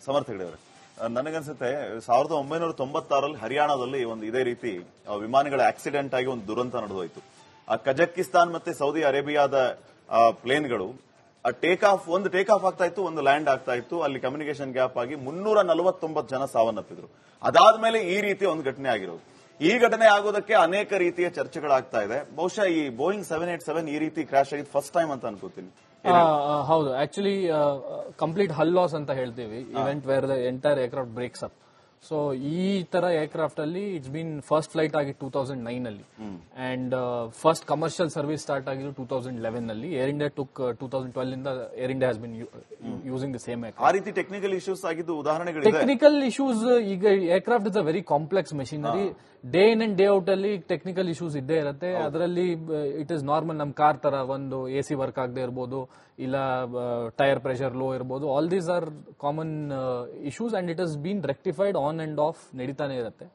ಸಮರ್ಥ ಹೆಗಡೆ ಅವರೇ ಆ, ನನಗನ್ಸುತ್ತೆ ಸಾವಿರದ ಒಂಬೈನೂರ ತೊಂಬತ್ತಾರಲ್ಲಿ ಹರಿಯಾಣದಲ್ಲಿ ಒಂದು ಇದೇ ರೀತಿ ವಿಮಾನಗಳ ಆಕ್ಸಿಡೆಂಟ್ ಆಗಿ ಒಂದು ದುರಂತ ನಡೆದೋಯ್ತು. ಆ ಕಜಕಿಸ್ತಾನ್ ಮತ್ತೆ ಸೌದಿ ಅರೇಬಿಯಾದ ಪ್ಲೇನ್ಗಳು ಆ ಟೇಕ್ ಆಫ್ ಒಂದು ಟೇಕ್ ಆಫ್ ಆಗ್ತಾ ಇತ್ತು ಒಂದು ಲ್ಯಾಂಡ್ ಆಗ್ತಾ ಇತ್ತು. ಅಲ್ಲಿ ಕಮ್ಯುನಿಕೇಶನ್ ಗ್ಯಾಪ್ ಆಗಿ ಮುನ್ನೂರ ನಲವತ್ತೊಂಬತ್ತು ಜನ ಸಾವನ್ನಪ್ಪಿದ್ರು. ಅದಾದ್ಮೇಲೆ ಈ ರೀತಿ ಒಂದು ಘಟನೆ ಆಗಿರೋದು. ಈ ಘಟನೆ ಆಗೋದಕ್ಕೆ ಅನೇಕ ರೀತಿಯ ಚರ್ಚೆಗಳಾಗ್ತಾ ಇದೆ. ಬಹುಶಃ ಈ ಬೋಯಿಂಗ್ ಸೆವೆನ್ ಏಟ್ ಸೆವೆನ್ ಈ ರೀತಿ ಕ್ರಾಶ್ ಆಗಿದ್ದು ಫಸ್ಟ್ ಟೈಮ್ ಅಂತ ಅನ್ಕೋತೀನಿ. ಹೌದು. ಆಕ್ಚುಲಿ ಕಂಪ್ಲೀಟ್ ಹಲ್ ಲಾಸ್ ಅಂತ ಹೇಳ್ತೀವಿ. Event where the entire aircraft breaks up so ಈ ತರ ಏರ್ಕ್ರಾಫ್ಟ್ ಅಲ್ಲಿ ಇಟ್ಸ್ ಬೀನ್ ಫಸ್ಟ್ ಫ್ಲೈಟ್ ಆಗಿ ಟೂ ತೌಸಂಡ್ ನೈನ್ ಅಲ್ಲಿ. And first commercial service start ಆಗಿದ್ದು ಟೂ ತೌಸಂಡ್ ಲೆವೆನ್ ಅಲ್ಲಿ. Air India took two thousand twelve ಇಂದ Air India has been using the same ಆ ರೀತಿ ಟೆಕ್ನಿಕಲ್ ಇಶ್ಯೂಸ್ ಆಗಿದ್ದು ಉದಾಹರಣೆಗಳು ಟೆಕ್ನಿಕಲ್ ಇಶ್ಯೂಸ್ ಈಗ aircraft is a very complex machinery day in and day out ಅಲ್ಲಿ technical issues ಇದ್ದೇ ಇರುತ್ತೆ. ಅದರಲ್ಲಿ ಇಟ್ ಇಸ್ ನಾರ್ಮಲ್ ನಮ್ ಕಾರ್ ತರ ಒಂದು ಎ ಸಿ ವರ್ಕ್ ಆಗದೆ ಇರ್ಬೋದು ಇಲ್ಲ ಟೈರ್ ಪ್ರೆಷರ್ ಲೋ ಇರ್ಬೋದು. All these are common issues and it is been rectified on and off ನಡೀತಾನೆ ಇರುತ್ತೆ.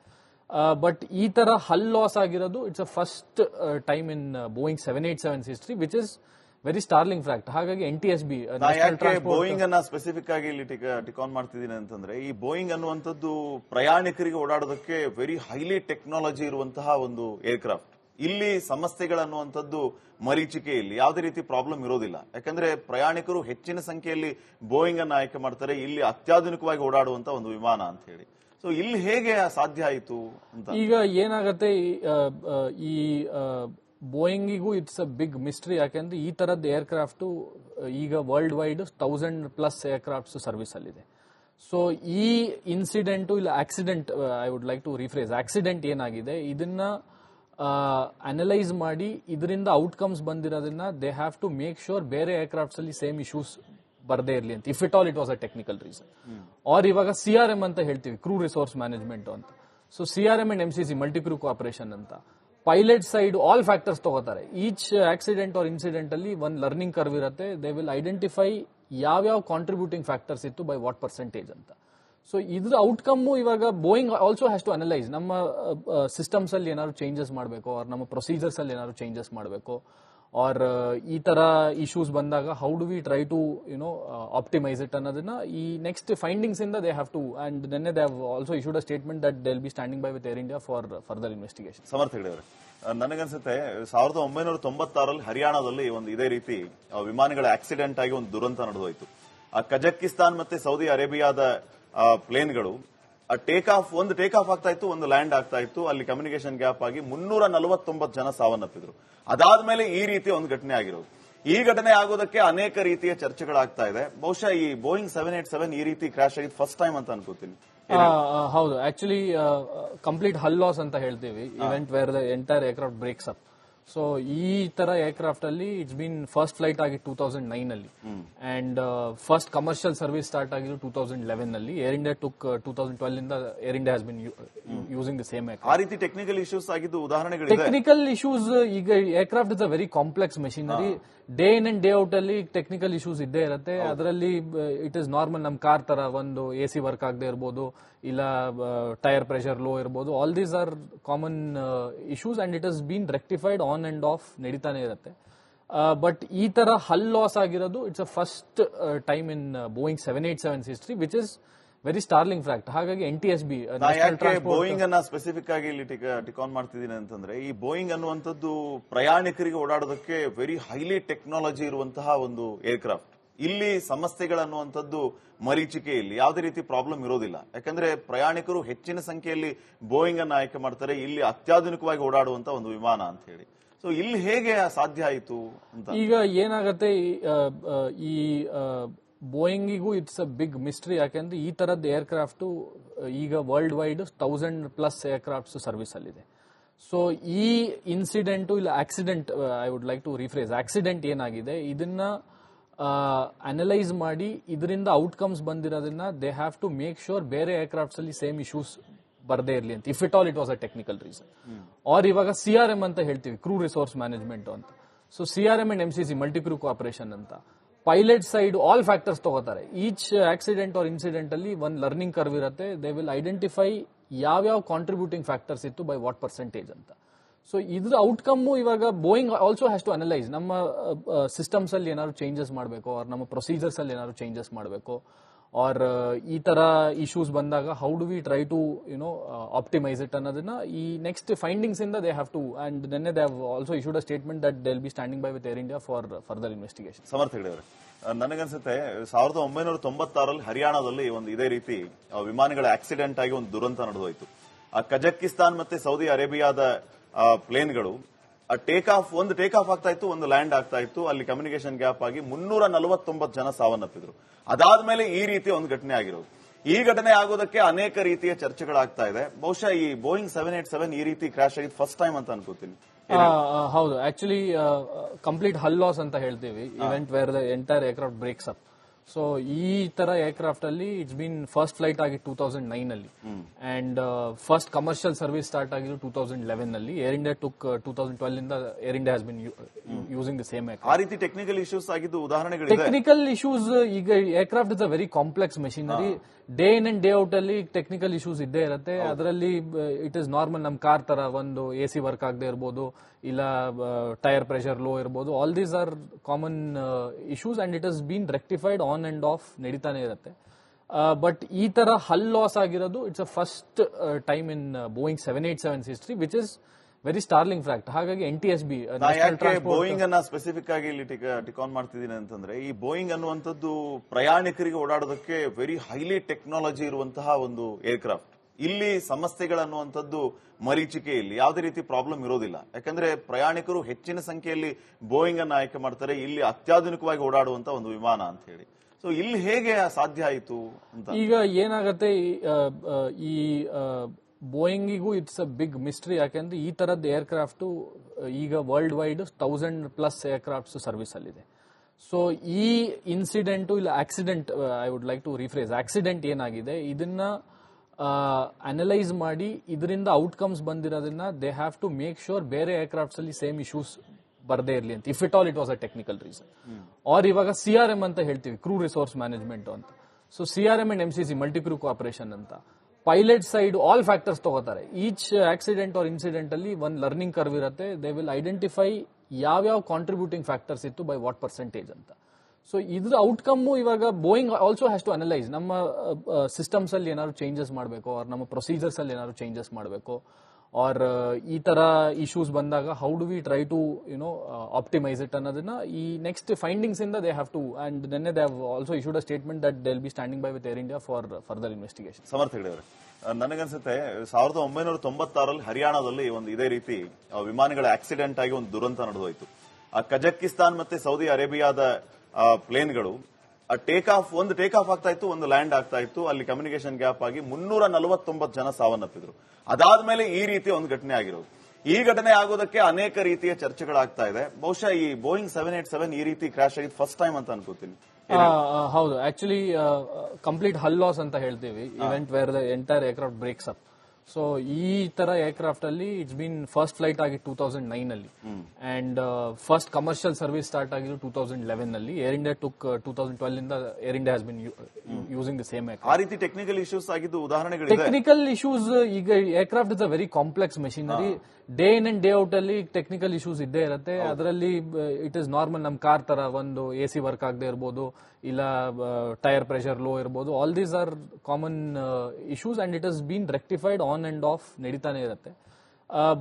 ಬಟ್ ಈ ತರ ಹಲ್ ಲಾಸ್ ಆಗಿರೋದು it's a first time in Boeing seven eight seven history which is very startling fact ಹಾಗಾಗಿ N T S B Boeing ಅನ್ನ specific ಆಗಿ ಇಲ್ಲಿ ಟಿಕಾನ್ ಮಾಡ್ತಿದ್ದೀನಿ ಅಂತಂದ್ರೆ ಈ ಬೋಯಿಂಗ್ ಅನ್ನುವಂಥದ್ದು ಪ್ರಯಾಣಿಕರಿಗೆ ಓಡಾಡೋದಕ್ಕೆ ವೆರಿ ಹೈಲಿ ಟೆಕ್ನಾಲಜಿ ಇರುವಂತಹ ಒಂದು ಏರ್ಕ್ರಾಫ್ಟ್ ಇಲ್ಲಿ ಸಮಸ್ಯೆಗಳನ್ನುವಂಥದ್ದು ಮರೀಚಿಕೆ ಇಲ್ಲಿ. ಯಾವುದೇ ರೀತಿ ಪ್ರಾಬ್ಲಮ್ ಇರೋದಿಲ್ಲ. ಯಾಕಂದ್ರೆ ಪ್ರಯಾಣಿಕರು ಹೆಚ್ಚಿನ ಸಂಖ್ಯೆಯಲ್ಲಿ ಬೋಯಿಂಗ್ ಅನ್ನ ಆಯ್ಕೆ ಮಾಡ್ತಾರೆ. ಇಲ್ಲಿ ಅತ್ಯಾಧುನಿಕವಾಗಿ ಓಡಾಡುವಂತ ಒಂದು ವಿಮಾನ ಅಂತ ಹೇಳಿ. ಸೊ ಇಲ್ಲಿ ಹೇಗೆ ಸಾಧ್ಯ ಆಯಿತು ಅಂತ? ಈಗ ಏನಾಗತ್ತೆ ಈ, ಆ, ಈ ಬೋಯಿಂಗಿಗೂ ಇಟ್ಸ್ ಅ ಬಿಗ್ ಮಿಸ್ಟ್ರಿ ಯಾಕೆಂದ್ರೆ ಈ ತರದ್ ಏರ್ಕ್ರಾಫ್ಟ್ ಈಗ worldwide thousand plus aircrafts service ಅಲ್ಲಿದೆ ಸೊ ಈ ಇನ್ಸಿಡೆಂಟ್ ಇಲ್ಲ accident I would like to rephrase accident ಏನಾಗಿದೆ? ಇದನ್ನ ಅನಲೈಸ್ ಮಾಡಿ ಇದರಿಂದ outcomes ಬಂದಿರೋದನ್ನ they have to make sure ಬೇರೆ ಏರ್ಕ್ರಾಫ್ಟ್ಸ್ ಅಲ್ಲಿ ಸೇಮ್ ಇಶ್ಯೂಸ್ ಬರದೇ ಇರಲಿ ಅಂತ. If it all it was a technical reason or ಇವಾಗ ಸಿ ಆರ್ ಎಂ ಅಂತ ಹೇಳ್ತೀವಿ ಕ್ರೂ ರಿಸೋರ್ಸ್ ಮ್ಯಾನೇಜ್ಮೆಂಟ್ ಅಂತ. So C R M and M C C multi crew cooperation ಅಂತ. ಪೈಲಟ್ ಸೈಡ್ ಆಲ್ ಫ್ಯಾಕ್ಟರ್ಸ್ ತಗೋತಾರೆ. Each accident or incident ಅಲ್ಲಿ ಒಂದು learning curve ಇರುತ್ತೆ. They will identify ಯಾವ್ಯಾವ ಕಾಂಟ್ರಿಬ್ಯೂಟಿಂಗ್ ಫ್ಯಾಕ್ಟರ್ಸ್ ಇತ್ತು ಬೈ ವಾಟ್ ಪರ್ಸೆಂಟೇಜ್ ಅಂತ. So ಇದ್ರ ಔಟ್ಕಮ್ ಇವಾಗ Boeing also has to analyse ನಮ್ಮ ಸಿಸ್ಟಮ್ಸ್ ಅಲ್ಲಿ ಏನಾದ್ರು ಚೇಂಜಸ್ ಮಾಡಬೇಕು ಅವ್ರ ನಮ್ಮ ಪ್ರೊಸೀಜರ್ಸ್ ಅಲ್ಲಿ ಏನಾದ್ರು ಚೇಂಜಸ್ ಮಾಡಬೇಕು ಆರ್ ಈ ತರ ಇಶ್ಯೂಸ್ ಬಂದಾಗ how do we try to you know optimise it ಅನ್ನೋದನ್ನ ಈ ನೆಕ್ಸ್ಟ್ ಫೈಂಡಿಂಗ್ಸ್ ಇಂದ ದೇ ಹ್ಯಾವ್ ಟು ಅಂಡ್ ನೆನ್ನೆ they have also issued a statement that they be standing by with Air India for further investigation Samarth Hegde ಅವರೇ ಆ, ನನಗನ್ಸುತ್ತೆ ಸಾವಿರದ ಒಂಬೈನೂರ ತೊಂಬತ್ತಾರಲ್ಲಿ ಹರಿಯಾಣದಲ್ಲಿ ಒಂದು ಇದೇ ರೀತಿ ವಿಮಾನಗಳ ಆಕ್ಸಿಡೆಂಟ್ ಆಗಿ ಒಂದು ದುರಂತ ನಡೆದೋಯ್ತು. ಕಜಕಿಸ್ತಾನ್ ಮತ್ತೆ ಸೌದಿ ಅರೇಬಿಯಾದ ಪ್ಲೇನ್ಗಳು ಆ ಟೇಕ್ ಆಫ್ ಒಂದು ಟೇಕ್ ಆಫ್ ಆಗ್ತಾ ಇತ್ತು ಒಂದು ಲ್ಯಾಂಡ್ ಆಗ್ತಾ ಇತ್ತು. ಅಲ್ಲಿ ಕಮ್ಯುನಿಕೇಶನ್ ಗ್ಯಾಪ್ ಆಗಿ ಮುನ್ನೂರ ನಲವತ್ತೊಂಬತ್ತು ಜನ ಸಾವನ್ನಪ್ಪಿದ್ರು. ಅದಾದ್ಮೇಲೆ ಈ ರೀತಿ ಒಂದು ಘಟನೆ ಆಗಿರೋದು. ಈ ಘಟನೆ ಆಗೋದಕ್ಕೆ ಅನೇಕ ರೀತಿಯ ಚರ್ಚೆಗಳಾಗ್ತಾ ಇದೆ. ಬಹುಶಃ ಈ ಬೋಯಿಂಗ್ ಸೆವೆನ್ ಏಟ್ ಸೆವೆನ್ ಈ ರೀತಿ ಕ್ರಾಶ್ ಆಗಿದ್ದು ಫಸ್ಟ್ ಟೈಮ್ ಅಂತ ಅನ್ಕೋತೀನಿ. ಹೌದು. ಆಕ್ಚುಲಿ ಕಂಪ್ಲೀಟ್ ಹಲ್ ಲಾಸ್ ಅಂತ ಹೇಳ್ತೀವಿ. Event where the entire aircraft breaks up so ಈ ತರ ಏರ್ಕ್ರಾಫ್ಟ್ ಅಲ್ಲಿ ಇಟ್ಸ್ ಬಿನ್ ಫಸ್ಟ್ ಫ್ಲೈಟ್ ಆಗಿ ಟೂ ತೌಸಂಡ್ ನೈನ್ ಅಲ್ಲಿ. And first commercial service start ಆಗಿದ್ದು ಟೂ ತೌಸಂಡ್ ಲೆವೆನ್ ಅಲ್ಲಿ. Air India took two thousand twelve ಇಂದ Air India been using the same ಆ ರೀತಿ ಟೆಕ್ನಿಕಲ್ ಇಶ್ಯೂಸ್ ಆಗಿದ್ದು ಉದಾಹರಣೆಗಳು ಟೆಕ್ನಿಕಲ್ ಇಶ್ಯೂಸ್ ಈಗ aircraft is a very complex machinery day in and day out ಅಲ್ಲಿ technical issues ಇದ್ದೇ ಇರುತ್ತೆ. ಅದರಲ್ಲಿ ಇಟ್ ಇಸ್ ನಾರ್ಮಲ್ ನಮ್ ಕಾರ್ ತರ ಒಂದು ಎ ಸಿ ವರ್ಕ್ ಆಗದೆ ಇರ್ಬೋದು ಇಲ್ಲ ಟೈರ್ ಪ್ರೆಷರ್ ಲೋ ಇರ್ಬೋದು. All these are common issues and it is been rectified on and off ನಡೀತಾನೆ ಇರುತ್ತೆ. ಬಟ್ ಈ ತರ ಹಲ್ ಲಾಸ್ ಆಗಿರೋದು it's a first time in Boeing seven eight seven history which is very startling fact ಹಾಗಾಗಿ N T S B Boeing ಅನ್ನ specific ಆಗಿ ಇಲ್ಲಿ ಟಿಕಾನ್ ಮಾಡ್ತಿದ್ದೀನಿ ಅಂತಂದ್ರೆ ಈ ಬೋಯಿಂಗ್ ಅನ್ನುವಂಥದ್ದು ಪ್ರಯಾಣಿಕರಿಗೆ ಓಡಾಡೋದಕ್ಕೆ ವೆರಿ ಹೈಲಿ ಟೆಕ್ನಾಲಜಿ ಇರುವಂತಹ ಒಂದು ಏರ್ಕ್ರಾಫ್ಟ್ ಇಲ್ಲಿ ಸಮಸ್ಯೆಗಳನ್ನುವಂಥದ್ದು ಮರೀಚಿಕೆ ಇಲ್ಲಿ. ಯಾವುದೇ ರೀತಿ ಪ್ರಾಬ್ಲಮ್ ಇರೋದಿಲ್ಲ. ಯಾಕಂದ್ರೆ ಪ್ರಯಾಣಿಕರು ಹೆಚ್ಚಿನ ಸಂಖ್ಯೆಯಲ್ಲಿ ಬೋಯಿಂಗ್ ಅನ್ನು ಆಯ್ಕೆ ಮಾಡ್ತಾರೆ. ಇಲ್ಲಿ ಅತ್ಯಾಧುನಿಕವಾಗಿ ಓಡಾಡುವಂತಹ ಒಂದು ವಿಮಾನ ಅಂತ ಹೇಳಿ. ಸೊ ಇಲ್ಲಿ ಹೇಗೆ ಸಾಧ್ಯ ಆಯಿತು ಅಂತ. ಈಗ ಏನಾಗತ್ತೆ ಈ, ಬೋಯಿಂಗಿಗೂ ಇಟ್ಸ್ ಅ ಬಿಗ್ ಮಿಸ್ಟ್ರಿ ಯಾಕೆಂದ್ರೆ ಈ ತರದ ಏರ್ಕ್ರಾಫ್ಟ್ ಈಗ worldwide thousand plus aircrafts service ಅಲ್ಲಿದೆ. ಸೊ ಈ ಇನ್ಸಿಡೆಂಟ್ ಇಲ್ಲ accident I would like to rephrase accident ಏನಾಗಿದೆ ಇದನ್ನ ಅನಲೈಸ್ ಮಾಡಿ ಇದರಿಂದ outcomes ಬಂದಿರೋದನ್ನ they have to make sure ಬೇರೆ ಏರ್ಕ್ರಾಫ್ಟ್ಸ್ ಅಲ್ಲಿ ಸೇಮ್ ಇಶ್ಯೂಸ್ ಬರದೇ ಇರಲಿ ಅಂತ. If it all it was a technical reason or ಇವಾಗ ಸಿ ಆರ್ ಎಂ ಅಂತ ಹೇಳ್ತೀವಿ ಕ್ರೂ ರಿಸೋರ್ಸ್ ಮ್ಯಾನೇಜ್ಮೆಂಟ್ ಅಂತ. So C R M and M C C multi crew cooperation ಅಂತ. ಪೈಲಟ್ ಸೈಡ್ ಆಲ್ ಫ್ಯಾಕ್ಟರ್ಸ್ ತಗೋತಾರೆ. Each accident or incident ಅಲ್ಲಿ ಒಂದು learning curve ಇರುತ್ತೆ. They will identify ಯಾವ್ಯಾವ ಕಾಂಟ್ರಿಬ್ಯೂಟಿಂಗ್ ಫ್ಯಾಕ್ಟರ್ಸ್ ಇತ್ತು ಬೈ ವಾಟ್ ಪರ್ಸೆಂಟೇಜ್ ಅಂತ. So ಇದ್ರ ಔಟ್ಕಮ್ ಇವಾಗ Boeing also has to analyse ನಮ್ಮ ಸಿಸ್ಟಮ್ಸ್ ಅಲ್ಲಿ ಏನಾದ್ರು ಚೇಂಜಸ್ ಮಾಡಬೇಕು ಅವ್ರ ನಮ್ಮ ಪ್ರೊಸೀಜರ್ಸ್ ಅಲ್ಲಿ ಏನಾದ್ರು ಚೇಂಜಸ್ ಮಾಡಬೇಕು ಆರ್ ಈ ತರ ಇಶ್ಯೂಸ್ ಬಂದಾಗ how do we try to you know optimise it ಅನ್ನೋದನ್ನ ಈ ನೆಕ್ಸ್ಟ್ ಫೈಂಡಿಂಗ್ಸ್ ಇಂದ ದೇ ಹ್ಯಾವ್ ಟು ಅಂಡ್ ನೆನ್ನೆ they have also issued a statement that they be standing by with Air India for further investigation Samarth ಹೇಳಿದ್ರೆ ನನಗನ್ಸುತ್ತೆ, ಸಾವಿರದ ಒಂಬೈನೂರ ತೊಂಬತ್ತಾರಲ್ಲಿ ಹರಿಯಾಣದಲ್ಲಿ ಒಂದು ಇದೇ ರೀತಿ ವಿಮಾನಗಳ ಆಕ್ಸಿಡೆಂಟ್ ಆಗಿ ಒಂದು ದುರಂತ ನಡೆದೋಯ್ತು. ಕಜಕಿಸ್ತಾನ್ ಮತ್ತೆ ಸೌದಿ ಅರೇಬಿಯಾದ ಪ್ಲೇನ್ಗಳು ಆ ಟೇಕ್ ಆಫ್ ಒಂದು ಟೇಕ್ ಆಫ್ ಆಗ್ತಾ ಇತ್ತು ಒಂದು ಲ್ಯಾಂಡ್ ಆಗ್ತಾ ಇತ್ತು. ಅಲ್ಲಿ ಕಮ್ಯುನಿಕೇಶನ್ ಗ್ಯಾಪ್ ಆಗಿ ಮುನ್ನೂರ ನಲವತ್ತೊಂಬತ್ತು ಜನ ಸಾವನ್ನಪ್ಪಿದ್ರು. ಅದಾದ್ಮೇಲೆ ಈ ರೀತಿ ಒಂದು ಘಟನೆ ಆಗಿರೋದು. ಈ ಘಟನೆ ಆಗೋದಕ್ಕೆ ಅನೇಕ ರೀತಿಯ ಚರ್ಚೆಗಳಾಗ್ತಾ ಇದೆ. ಬಹುಶಃ ಈ ಬೋಯಿಂಗ್ ಸೆವೆನ್ ಏಟ್ ಸೆವೆನ್ ಈ ರೀತಿ ಕ್ರಾಶ್ ಆಗಿದ್ದು ಫಸ್ಟ್ ಟೈಮ್ ಅಂತ ಅನ್ಕೋತೀನಿ. ಹೌದು. ಆಕ್ಚುಲಿ ಕಂಪ್ಲೀಟ್ ಹಲ್ ಲಾಸ್ ಅಂತ ಹೇಳ್ತೀವಿ. Event where the entire aircraft breaks up so ಈ ತರ ಏರ್ಕ್ರಾಫ್ಟ್ ಅಲ್ಲಿ ಇಟ್ಸ್ ಬಿನ್ ಫಸ್ಟ್ ಫ್ಲೈಟ್ ಆಗಿ ಟೂ ತೌಸಂಡ್ ನೈನ್ ಅಲ್ಲಿ. And first commercial service start ಆಗಿದ್ದು ಟೂ ತೌಸಂಡ್ ಲೆವೆನ್ ಅಲ್ಲಿ. Air India took two thousand twelve ಇಂದ Air India been using the same ಆ ರೀತಿ ಟೆಕ್ನಿಕಲ್ ಇಶ್ಯೂಸ್ ಆಗಿದ್ದು ಉದಾಹರಣೆಗಳು ಟೆಕ್ನಿಕಲ್ ಇಶ್ಯೂಸ್ ಈಗ aircraft is a very complex machinery day in and day out ಅಲ್ಲಿ technical issues ಇದ್ದೇ ಇರುತ್ತೆ. ಅದರಲ್ಲಿ ಇಟ್ ಇಸ್ ನಾರ್ಮಲ್ ನಮ್ ಕಾರ್ ತರ ಒಂದು ಎ ಸಿ ವರ್ಕ್ ಆಗದೆ ಇರ್ಬೋದು ಇಲ್ಲ ಟೈರ್ ಪ್ರೆಷರ್ ಲೋ ಇರ್ಬೋದು. All these are common issues and it has been rectified on and off ನಡೀತಾನೆ ಇರುತ್ತೆ. ಬಟ್ ಈ ತರ ಹಲ್ ಲಾಸ್ ಆಗಿರೋದು it's a first time in Boeing seven eight seven history which is very startling fact ಹಾಗಾಗಿ N T S B Boeing ಅನ್ನ specific ಆಗಿ ಇಲ್ಲಿ ಟಿಕಾನ್ ಮಾಡ್ತಿದ್ದೀನಿ ಅಂತಂದ್ರೆ ಈ ಬೋಯಿಂಗ್ ಅನ್ನುವಂಥದ್ದು ಪ್ರಯಾಣಿಕರಿಗೆ ಓಡಾಡೋದಕ್ಕೆ ವೆರಿ ಹೈಲಿ ಟೆಕ್ನಾಲಜಿ ಇರುವಂತಹ ಒಂದು ಏರ್ಕ್ರಾಫ್ಟ್ ಇಲ್ಲಿ ಸಮಸ್ಯೆಗಳನ್ನುವಂಥದ್ದು ಮರೀಚಿಕೆ ಇಲ್ಲಿ. ಯಾವುದೇ ರೀತಿ ಪ್ರಾಬ್ಲಮ್ ಇರೋದಿಲ್ಲ. ಯಾಕಂದ್ರೆ ಪ್ರಯಾಣಿಕರು ಹೆಚ್ಚಿನ ಸಂಖ್ಯೆಯಲ್ಲಿ ಬೋಯಿಂಗ್ ಅನ್ನು ಆಯ್ಕೆ ಮಾಡ್ತಾರೆ. ಇಲ್ಲಿ ಅತ್ಯಾಧುನಿಕವಾಗಿ ಓಡಾಡುವಂತಹ ಒಂದು ವಿಮಾನ ಅಂತ ಹೇಳಿ. ಸೊ ಇಲ್ಲಿ ಹೇಗೆ ಸಾಧ್ಯ ಆಯಿತು ಅಂತ. ಈಗ ಏನಾಗತ್ತೆ ಈ, ಬೋಯಿಂಗಿಗೂ ಇಟ್ಸ್ ಅ ಬಿಗ್ ಮಿಸ್ಟ್ರಿ ಯಾಕೆಂದ್ರೆ ಈ ತರದ ಏರ್ಕ್ರಾಫ್ಟ್ ಈಗ world wide thousand plus aircrafts service ಅಲ್ಲಿದೆ. ಸೊ ಈ ಇನ್ಸಿಡೆಂಟ್ ಇಲ್ಲ accident I would like to rephrase accident ಏನಾಗಿದೆ ಇದನ್ನ ಅನಲೈಸ್ ಮಾಡಿ ಇದರಿಂದ outcomes ಬಂದಿರೋದನ್ನ they have to make sure ಬೇರೆ ಏರ್ಕ್ರಾಫ್ಟ್ಸ್ ಅಲ್ಲಿ ಸೇಮ್ ಇಶ್ಯೂಸ್ ಬರದೇ ಇರಲಿ ಅಂತ. If it all it was a technical reason or ಇವಾಗ ಸಿ ಆರ್ ಎಂ ಅಂತ ಹೇಳ್ತೀವಿ ಕ್ರೂ ರಿಸೋರ್ಸ್ ಮ್ಯಾನೇಜ್ಮೆಂಟ್ ಅಂತ. So C R M and M C C multi crew cooperation ಅಂತ. ಪೈಲಟ್ ಸೈಡ್ ಆಲ್ ಫ್ಯಾಕ್ಟರ್ಸ್ ತಗೋತಾರೆ. Each accident or incident ಅಲ್ಲಿ ಒಂದು learning curve ಇರುತ್ತೆ. They will identify ಯಾವ್ಯಾವ ಕಾಂಟ್ರಿಬ್ಯೂಟಿಂಗ್ ಫ್ಯಾಕ್ಟರ್ಸ್ ಇತ್ತು ಬೈ ವಾಟ್ ಪರ್ಸೆಂಟೇಜ್ ಅಂತ. So ಇದ್ರ ಔಟ್ಕಮ್ ಇವಾಗ Boeing also has to analyse ನಮ್ಮ ಸಿಸ್ಟಮ್ಸ್ ಅಲ್ಲಿ ಏನಾದ್ರು ಚೇಂಜಸ್ ಮಾಡಬೇಕು ಅವ್ರ ನಮ್ಮ ಪ್ರೊಸೀಜರ್ಸ್ ಅಲ್ಲಿ ಏನಾದ್ರು ಚೇಂಜಸ್ ಮಾಡಬೇಕು ಆರ್ ಈ ತರ ಇಶ್ಯೂಸ್ ಬಂದಾಗ how do we try to you know optimise it ಅನ್ನೋದನ್ನ ಈ ನೆಕ್ಸ್ಟ್ ಫೈಂಡಿಂಗ್ಸ್ ಇಂದ ದೇ ಹ್ಯಾವ್ ಟು ಅಂಡ್ ನೆನ್ನೆ they have also issued a statement that they be standing by with Air India for further investigation ಸಮರ್ಥ ಹೇಳಿದ್ರೆ ನನಗನ್ಸುತ್ತೆ, ಸಾವಿರದ ಒಂಬೈನೂರ ತೊಂಬತ್ತಾರಲ್ಲಿ ಹರಿಯಾಣದಲ್ಲಿ ಒಂದು ಇದೇ ರೀತಿ ವಿಮಾನಗಳ ಆಕ್ಸಿಡೆಂಟ್ ಆಗಿ ಒಂದು ದುರಂತ ನಡೆದೋಯ್ತು. ಕಜಕಿಸ್ತಾನ್ ಮತ್ತೆ ಸೌದಿ ಅರೇಬಿಯಾದ ಪ್ಲೇನ್ಗಳು ಆ ಟೇಕ್ ಆಫ್ ಒಂದು ಟೇಕ್ ಆಫ್ ಆಗ್ತಾ ಇತ್ತು ಒಂದು ಲ್ಯಾಂಡ್ ಆಗ್ತಾ ಇತ್ತು. ಅಲ್ಲಿ ಕಮ್ಯುನಿಕೇಶನ್ ಗ್ಯಾಪ್ ಆಗಿ ಮುನ್ನೂರ ನಲವತ್ತೊಂಬತ್ತು ಜನ ಸಾವನ್ನಪ್ಪಿದ್ರು. ಅದಾದ್ಮೇಲೆ ಈ ರೀತಿ ಒಂದು ಘಟನೆ ಆಗಿರೋದು. ಈ ಘಟನೆ ಆಗೋದಕ್ಕೆ ಅನೇಕ ರೀತಿಯ ಚರ್ಚೆಗಳಾಗ್ತಾ ಇದೆ. ಬಹುಶಃ ಈ ಬೋಯಿಂಗ್ ಸೆವೆನ್ ಏಟ್ ಸೆವೆನ್ ಈ ರೀತಿ ಕ್ರಾಶ್ ಆಗಿದ್ದು ಫಸ್ಟ್ ಟೈಮ್ ಅಂತ ಅನ್ಕೋತೀನಿ. ಹೌದು. ಆಕ್ಚುಲಿ ಕಂಪ್ಲೀಟ್ ಹಲ್ ಲಾಸ್ ಅಂತ ಹೇಳ್ತೀವಿ. Event where the entire aircraft breaks up so ಈ ತರ ಏರ್ಕ್ರಾಫ್ಟ್ ಅಲ್ಲಿ ಇಟ್ಸ್ ಬಿನ್ ಫಸ್ಟ್ ಫ್ಲೈಟ್ ಆಗಿ ಟೂ ತೌಸಂಡ್ ನೈನ್ ಅಲ್ಲಿ. And first commercial service start ಆಗಿದ್ದು ಟೂ ತೌಸಂಡ್ ಲೆವೆನ್ ಅಲ್ಲಿ. Air India took two thousand twelve ಇಂದ Air India has been using the same ಆ ರೀತಿ ಟೆಕ್ನಿಕಲ್ ಇಶ್ಯೂಸ್ ಆಗಿದ್ದು ಉದಾಹರಣೆಗಳು ಟೆಕ್ನಿಕಲ್ ಇಶ್ಯೂಸ್ ಈಗ aircraft is a very complex machinery day in and day out ಅಲ್ಲಿ technical issues ಇದ್ದೇ ಇರುತ್ತೆ. ಅದರಲ್ಲಿ ಇಟ್ ಇಸ್ ನಾರ್ಮಲ್ ನಮ್ ಕಾರ್ ತರ ಒಂದು ಎ ಸಿ ವರ್ಕ್ ಆಗದೆ ಇರ್ಬೋದು ಇಲ್ಲ ಟೈರ್ ಪ್ರೆಷರ್ ಲೋ ಇರ್ಬೋದು. All these are common issues and it is been rectified on and off ನಡೀತಾನೆ ಇರುತ್ತೆ.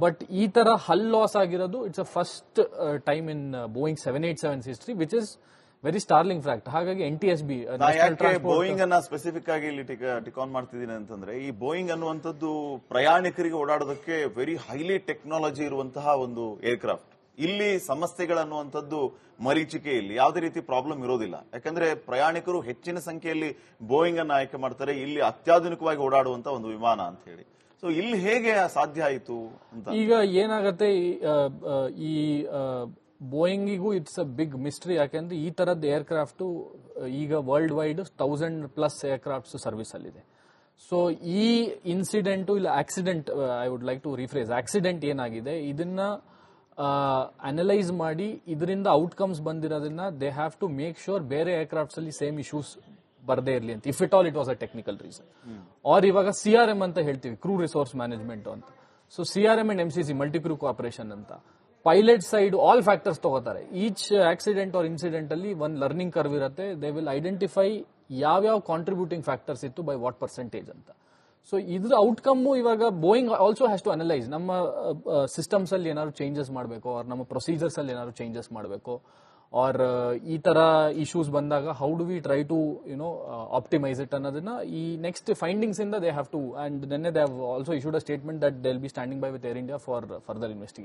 ಬಟ್ ಈ ತರ ಹಲ್ ಲಾಸ್ ಆಗಿರೋದು it's a first time in Boeing seven eight seven history which is very startling fact ಹಾಗಾಗಿ N T S B Boeing ಅನ್ನ specific ಆಗಿ ಇಲ್ಲಿ ಟಿಕಾನ್ ಮಾಡ್ತಿದ್ದೀನಿ ಅಂತಂದ್ರೆ ಈ ಬೋಯಿಂಗ್ ಅನ್ನುವಂಥದ್ದು ಪ್ರಯಾಣಿಕರಿಗೆ ಓಡಾಡೋದಕ್ಕೆ ವೆರಿ ಹೈಲಿ ಟೆಕ್ನಾಲಜಿ ಇರುವಂತಹ ಒಂದು ಏರ್ಕ್ರಾಫ್ಟ್ ಇಲ್ಲಿ ಸಮಸ್ಯೆಗಳನ್ನುವಂಥದ್ದು ಮರೀಚಿಕೆ ಇಲ್ಲಿ. ಯಾವುದೇ ರೀತಿ ಪ್ರಾಬ್ಲಮ್ ಇರೋದಿಲ್ಲ. ಯಾಕಂದ್ರೆ ಪ್ರಯಾಣಿಕರು ಹೆಚ್ಚಿನ ಸಂಖ್ಯೆಯಲ್ಲಿ ಬೋಯಿಂಗ್ ಅನ್ನ ಆಯ್ಕೆ ಮಾಡ್ತಾರೆ. ಇಲ್ಲಿ ಅತ್ಯಾಧುನಿಕವಾಗಿ ಓಡಾಡುವಂತ ಒಂದು ವಿಮಾನ ಅಂತ ಹೇಳಿ. ಸೊ ಇಲ್ಲಿ ಹೇಗೆ ಸಾಧ್ಯ ಆಯಿತು ಅಂತ? ಈಗ ಏನಾಗತ್ತೆ ಈ, ಆ, ಈ ಬೋಯಿಂಗಿಗೂ ಇಟ್ಸ್ ಅ ಬಿಗ್ ಮಿಸ್ಟ್ರಿ ಯಾಕೆಂದ್ರೆ ಈ ತರದ ಏರ್ಕ್ರಾಫ್ಟ್ ಈಗ world wide thousand plus aircrafts service ಅಲ್ಲಿದೆ ಸೊ ಈ ಇನ್ಸಿಡೆಂಟ್ ಇಲ್ಲ accident I would like to rephrase accident ಏನಾಗಿದೆ? ಇದನ್ನ ಅನಲೈಸ್ ಮಾಡಿ ಇದರಿಂದ outcomes ಬಂದಿರೋದನ್ನ they have to make sure ಬೇರೆ ಏರ್ಕ್ರಾಫ್ಟ್ಸ್ ಅಲ್ಲಿ ಸೇಮ್ ಇಶ್ಯೂಸ್ ಬರದೇ ಇರಲಿ ಅಂತ. If it all it was a technical reason or ಇವಾಗ ಸಿ ಆರ್ ಎಂ ಅಂತ ಹೇಳ್ತೀವಿ ಕ್ರೂ ರಿಸೋರ್ಸ್ ಮ್ಯಾನೇಜ್ಮೆಂಟ್ ಅಂತ. So C R M and M C C multi crew cooperation ಅಂತ. ಪೈಲಟ್ ಸೈಡ್ ಆಲ್ ಫ್ಯಾಕ್ಟರ್ಸ್ ತಗೋತಾರೆ. Each accident or incident ಅಲ್ಲಿ ಒಂದು learning curve ಇರುತ್ತೆ. They will identify ಯಾವ್ಯಾವ ಕಾಂಟ್ರಿಬ್ಯೂಟಿಂಗ್ ಫ್ಯಾಕ್ಟರ್ಸ್ ಇತ್ತು ಬೈ ವಾಟ್ ಪರ್ಸೆಂಟೇಜ್ ಅಂತ. So ಇದ್ರ ಔಟ್ಕಮ್ ಇವಾಗ Boeing also has to analyse ನಮ್ಮ ಸಿಸ್ಟಮ್ಸ್ ಅಲ್ಲಿ ಏನಾದ್ರು ಚೇಂಜಸ್ ಮಾಡಬೇಕು ಆರ್ ನಮ್ಮ ಪ್ರೊಸೀಜರ್ಸ್ ಅಲ್ಲಿ ಏನಾದ್ರು ಚೇಂಜಸ್ ಮಾಡಬೇಕು ಆರ್ ಈ ತರ ಇಶ್ಯೂಸ್ ಬಂದಾಗ how do we try to you know optimise it ಅನ್ನೋದನ್ನ ಈ ನೆಕ್ಸ್ಟ್ ಫೈಂಡಿಂಗ್ಸ್ ಇಂದ ದೇ ಹ್ಯಾವ್ ಟು ಅಂಡ್ ನೆನ್ನೆ they have also issued a statement that they will be standing by with Air India for further investigation